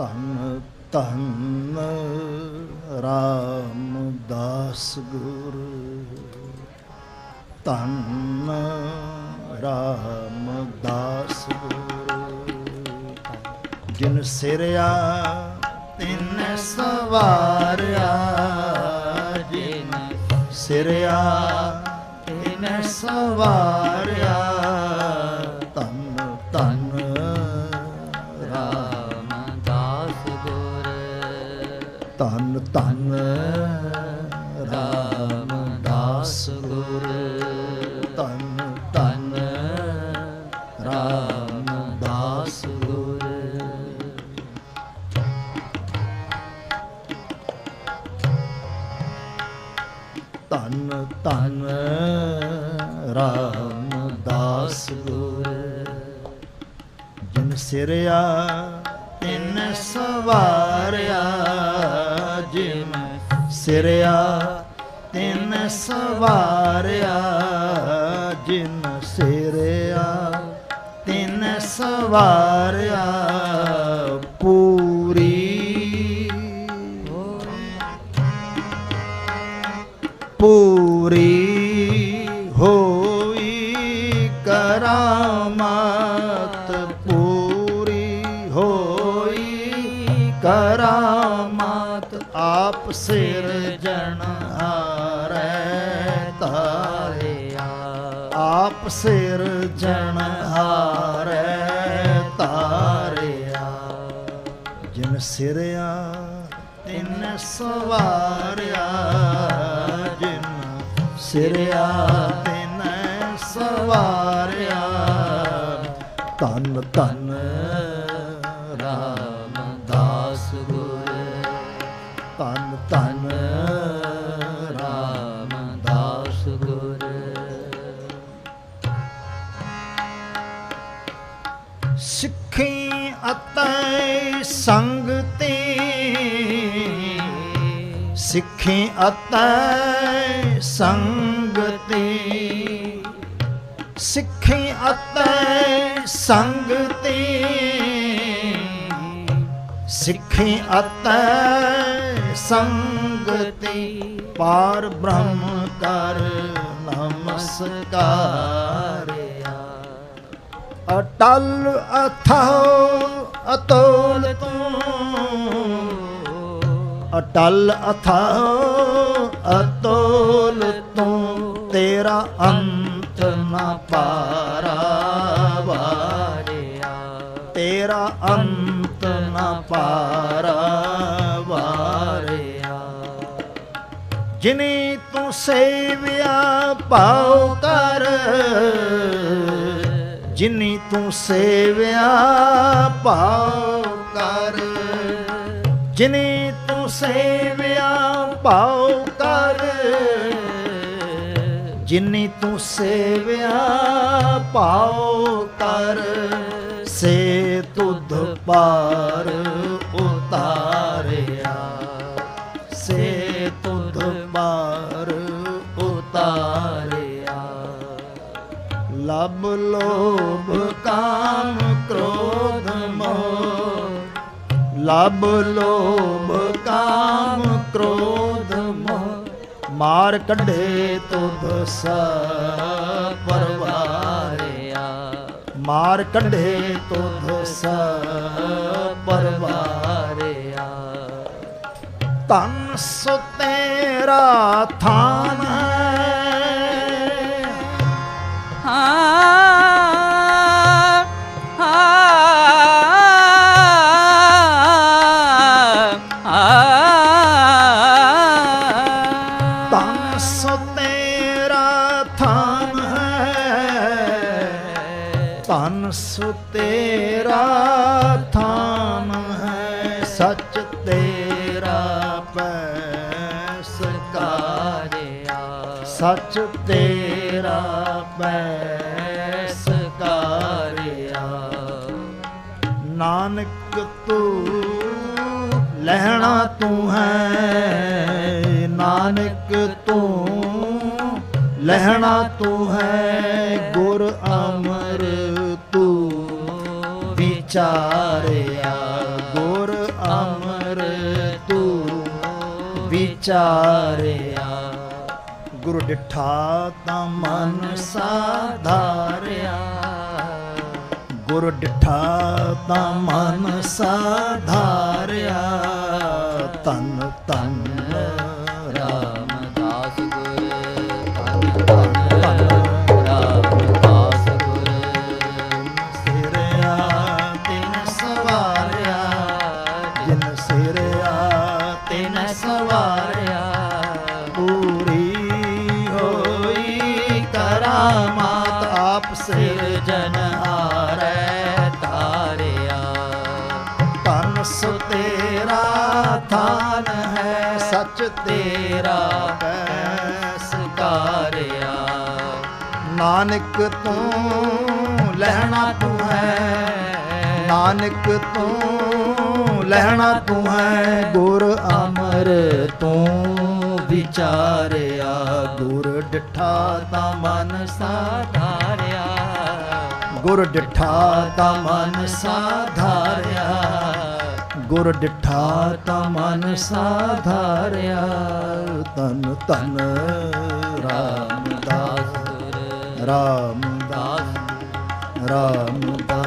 ਧੰਨ ਧੰਨ ਰਾਮਦਾਸ ਗੁਰ। ਧੰਨ ਰਾਮਦਾਸ ਗੁਰ। ਜਿਨ ਸਿਰਿਆ, ਤਿੰਨ ਸਵਾਰਿਆ। ਜਿਨ ਸਿਰਿਆ, ਤਿੰਨ ਸਵਾਰਿਆ। ਧੰਨ ਧੰਨ ਰਾਮਦਾਸ ਗੁਰ। ਧੰਨ ਧੰਨ ਰਾਮਦਾਸ ਗੁਰ। ਧੰਨ ਧੰਨ ਰਾਮਦਾਸ ਗੁਰ। ਜਿਨ ਸਿਰਿਆ ਤਿੰਨ ਸਵਾ ਸਿਰਿਆ ਤਿੰਨ ਸਵਾਰਿਆ ਜਿਨ ਸਿਰਿਆ ਤਿੰਨ ਸਵਾਰਿਆ ਪੂਰੀ। ਪੂਰੀ ਹੋਈ ਕਰਾਮਾਤ ਆਪ ਸਿਰ ਜਨ ਹਾਰੈ ਤਾਰਿਆ ਜਿਨ ਸਿਰਿਆ, ਤਿਨ ਸਵਾਰਿਆ। ਜਿਨ ਸਿਰਿਆ, ਤਿਨ ਸਵਾਰਿਆ। ਧੰਨ ਧੰਨ ਰਾਮਦਾਸ ਗੁਰ। ਧੰਨ ਧੰਨ ਸਿੱਖੀ ਅਤੈ ਸੰਗਤੀ ਸਿੱਖੀ ਅਤੈ ਸੰਗਤੀ ਸਿੱਖੀ ਅਤੈ ਸੰਗਤੀ ਸਿੱਖੀ ਅਤੈ ਸੰਗਤੀ ਪਾਰ ਬ੍ਰਹਮ ਕਰ ਨਮਸਕਾਰ। ਅਟਲ ਅਥਾਉ ਅਤੋਲ ਤੂੰ। ਅਟਲ ਅਥਾਉ ਅਤੋਲ ਤੂੰ ਤੇਰਾ ਅੰਤ ਨਾ ਪਾਰਾ ਵਾਰਿਆ। ਤੇਰਾ ਅੰਤ ਨਾ ਪਾਰਾ ਵਾਰਿਆ। ਜਿਨੇ ਤੂੰ ਸੇਵਿਆ ਪਾਉ ਕਰ ਜਿਨੀ ਤੂੰ ਸੇਵਿਆ ਪਾਉ ਕਰ। ਜਿਨੇ ਤੂੰ ਸੇਵਿਆ ਪਾਉ ਕਰ। ਜਿਨੀ ਤੂੰ ਸੇਵਿਆ ਪਾਉ ਕਰ। ਸੇ ਤੁਧ ਪਾਰ ਲਬ ਲੋਭ ਕਾਮ ਕ੍ਰੋਧ ਮੋਹ। ਲਬ ਲੋਭ ਕਾਮ ਕ੍ਰੋਧ ਮੋਹ। ਮਾਰ ਕੱਢੇ ਤੁਧ ਸ ਪਰਵਾਰਿਆ। ਮਾਰ ਕੱਢੇ ਤੁਧ ਸ ਪਰਵਾਰਿਆ। ਤਨ ਸੋ ਤੇਰਾ ਥਾਨ ਮੇਰਾ ਥਾਨ ਹੈ, ਸੱਚ ਤੇਰਾ ਪੈਸ ਕਾਰਿਆ ਸੱਚ ਤੇਰਾ ਪੈ ਸਕਾਰਿਆ ਨਾਨਕ ਤੂੰ ਲਹਿਣਾ ਤੂੰ ਹੈ, ਨਾਨਕ ਤੂੰ ਲਹਿਣਾ ਤੂੰ ਹੈ, ਗੁਰ ਅਮਰ ਵਿਚਾਰਿਆ। ਗੁਰ ਅਮਰ ਤੂੰ ਵਿਚਾਰਿਆ। ਗੁਰ ਡਿਠਾ ਤਾਂ ਮਨ ਸਾਧਾਰਿਆ। ਗੁਰ ਡਿਠਾ ਤਾਂ ਮਨ ਸਾਧਾਰਿਆ। ਸਿਰ ਜਨ ਹਾਰੈ ਤਾਰਿਆ। ਤਨ ਸੋ ਤੇਰਾ ਥਾਨ ਹੈ ਸੱਚ ਤੇਰਾ ਪੈਸ ਕਾਰਿਆ। ਨਾਨਕ ਤੂੰ ਲੈਣਾ ਤੂੰ ਹੈ ਨਾਨਕ ਤੂੰ ਲੈਣਾ ਤੂੰ ਹੈ ਗੁਰ ਅਮਰ ਤੂੰ ਵਿਚਾਰਿਆ। ਗੁਰ ਡਿਠਾ ਤਾਂ ਮਨ ਸਾਧਾਰਿਆ। ਗੁਰ ਡਿਠਾ ਤਾਂ ਮਨ ਸਾਧਾਰਿਆ। ਗੁਰ ਡਿਠਾ ਤਾ ਮਨ ਸਾਧਾਰਿਆ। ਤਨ ਤਨ ਰਾਮਦਾਸ। ਰਾਮਦਾਸ। ਦਾਸ ਰਾਮਦਾਸ।